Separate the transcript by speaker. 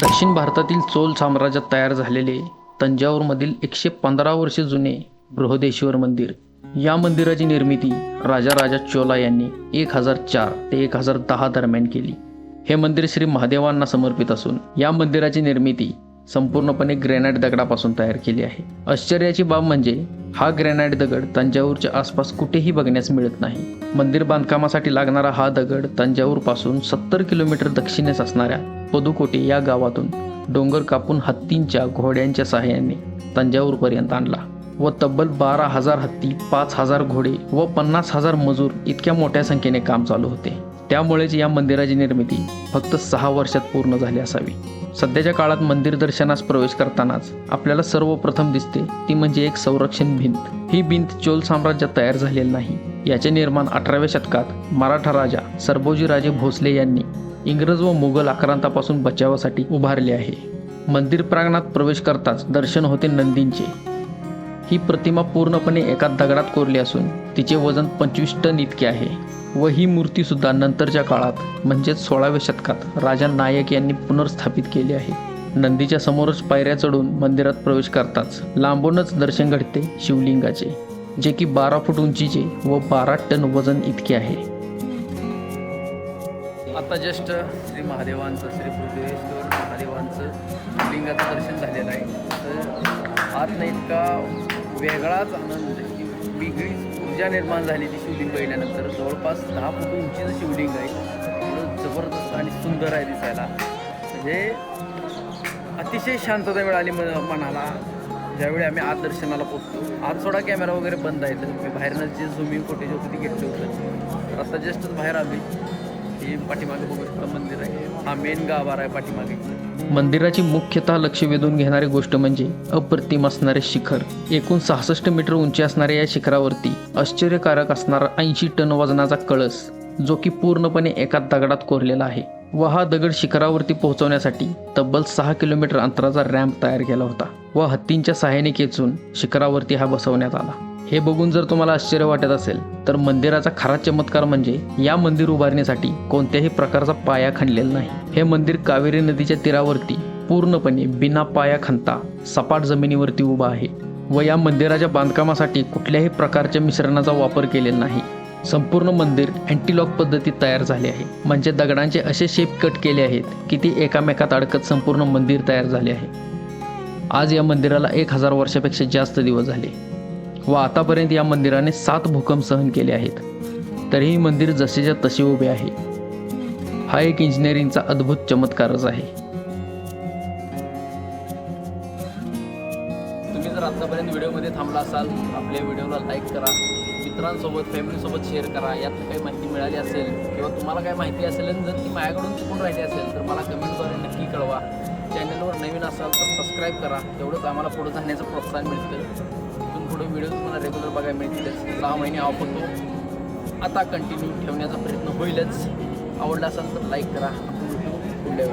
Speaker 1: दक्षिण भारतातील चोल साम्राज्यात तयार झालेले तंजावरमधील एकशे पंधरा वर्षे जुने बृहदेश्वर मंदिर. या मंदिराची निर्मिती राजा राजा चोला यांनी एक हजार चार ते एक हजार दहा दरम्यान केली. हे मंदिर श्री महादेवांना समर्पित असून या मंदिराची निर्मिती संपूर्णपणे ग्रॅनाइट दगडापासून तयार केली आहे. आश्चर्याची बाब म्हणजे हा ग्रॅनाइट दगड तंजावरच्या आसपास कुठेही बघण्यास मिळत नाही. मंदिर बांधकामासाठी लागणारा हा दगड तंजावरपासून सत्तर किलोमीटर दक्षिणेस असणाऱ्या पदुकोटे या गावातून डोंगर कापून हत्तींच्या घोड्यांच्या सहाय्याने तंजावरपर्यंत आणला व तब्बल बारा हजार हत्ती पाच हजार घोडे व पन्नास हजार मजूर इतक्या मोठ्या संख्येने काम चालू होते. त्यामुळेच या मंदिराची निर्मिती फक्त सहा वर्षात पूर्ण झाली असावी. सध्याच्या काळात मंदिर दर्शनास प्रवेश करतानाच आपल्याला सर्वप्रथम दिसते ती म्हणजे एक संरक्षण भिंत. ही भिंत चोल साम्राज्यात तयार झालेली नाही. याचे निर्माण अठराव्या शतकात मराठा राजा सरबोजीराजे भोसले यांनी इंग्रज व मुघल आक्रांतापासून बचावासाठी उभारले आहे. मंदिर प्रांगणात प्रवेश करताच दर्शन होते नंदींचे. ही प्रतिमा पूर्णपणे एका दगडात कोरली असून तिचे वजन पंचवीस टन इतके आहे व ही मूर्तीसुद्धा नंतरच्या काळात म्हणजेच सोळाव्या शतकात राजा नायक यांनी पुनर्स्थापित केली आहे. नंदीच्या समोरच पायऱ्या चढून मंदिरात प्रवेश करताच लांबूनच दर्शन घडते शिवलिंगाचे जे की बारा फूट उंचीचे व बारा टन वजन इतके आहे.
Speaker 2: आता जस्ट श्री महादेवांचं श्री पृथ्वीश्वर महादेवांचं लिंगाचं दर्शन झालेलं आहे. तर आतला इतका वेगळाच आनंद वेगळीच ऊर्जा निर्माण झाली ती शिवलिंग पहिल्यानंतर. जवळपास दहा फूट उंचीचं शिवलिंग आहे. एवढं जबरदस्त आणि सुंदर आहे दिसायला. म्हणजे अतिशय शांतता मिळाली मनाला. ज्यावेळी आम्ही आत दर्शनाला पोचतो आत थोडा कॅमेरा वगैरे बंद आहे. तर मी बाहेरनं जे झुमिंग फुटेज होतं ते घेतलं होतं. तर आता जस्टच बाहेर आली हे पाठीमागे बघू शकता मंदिर आहे. हा मेन गाभारा आहे पाठीमागे.
Speaker 1: मंदिराची मुख्यतः लक्ष वेधून घेणारी गोष्ट म्हणजे अप्रतिम असणारे शिखर. एकूण सहासष्ट मीटर उंची असणाऱ्या या शिखरावरती आश्चर्यकारक असणारा ऐंशी टन वजनाचा कळस जो की पूर्णपणे एका दगडात कोरलेला आहे. व हा दगड शिखरावरती पोहोचवण्यासाठी तब्बल सहा किलोमीटर अंतराचा रॅम्प तयार केला होता. व हत्तींच्या सहाय्याने खेचून शिखरावरती हा बसवण्यात आला. हे बघून जर तुम्हाला आश्चर्य वाटत असेल तर मंदिराचा खरा चमत्कार म्हणजे या मंदिर उभारण्यासाठी कोणत्याही प्रकारचा पाया खणलेला नाही. हे मंदिर कावेरी नदीच्या तीरावरती पूर्णपणे बिना पाया खणता सपाट जमिनीवरती उभा आहे व या मंदिराच्या बांधकामासाठी कुठल्याही प्रकारच्या मिश्रणाचा वापर केलेला नाही. संपूर्ण मंदिर अँटीलॉक पद्धतीत तयार झाले आहे. म्हणजे दगडांचे असे शेप कट केले आहेत की ती एकामेकात अडकत संपूर्ण मंदिर तयार झाले आहे. आज या मंदिराला एक हजार वर्षापेक्षा जास्त दिवस झाले. व आतापर्यंत या मंदिराने सात भूकंप सहन केले आहेत. तरीही मंदिर जसेच्या तसे उभे आहे. हा एक इंजिनिअरिंगचा अद्भुत चमत्कारच आहे.
Speaker 2: तुम्ही जर आतापर्यंत व्हिडिओमध्ये थांबला असाल आपल्या व्हिडिओला लाईक करा. मित्रांसोबत फॅमिलीसोबत शेअर करा. यात काही माहिती मिळाली असेल किंवा तुम्हाला काही माहिती असेल आणि जर ती माझ्याकडून चुकून राहिली असेल तर मला कमेंटद्वारे नक्की कळवा. चॅनलवर नवीन असाल तर सबस्क्राईब करा. तेवढंच आम्हाला पुढे जाण्याचं प्रोत्साहन मिळतं. इथून व्हिडिओ तुम्हाला रेग्युलर बघायला मिळतीलच सहा महिने ऑफ होतो. आता कंटिन्यू ठेवण्याचा प्रयत्न होईलच. आवडला असेल तर लाईक करा. आपण पुढल्या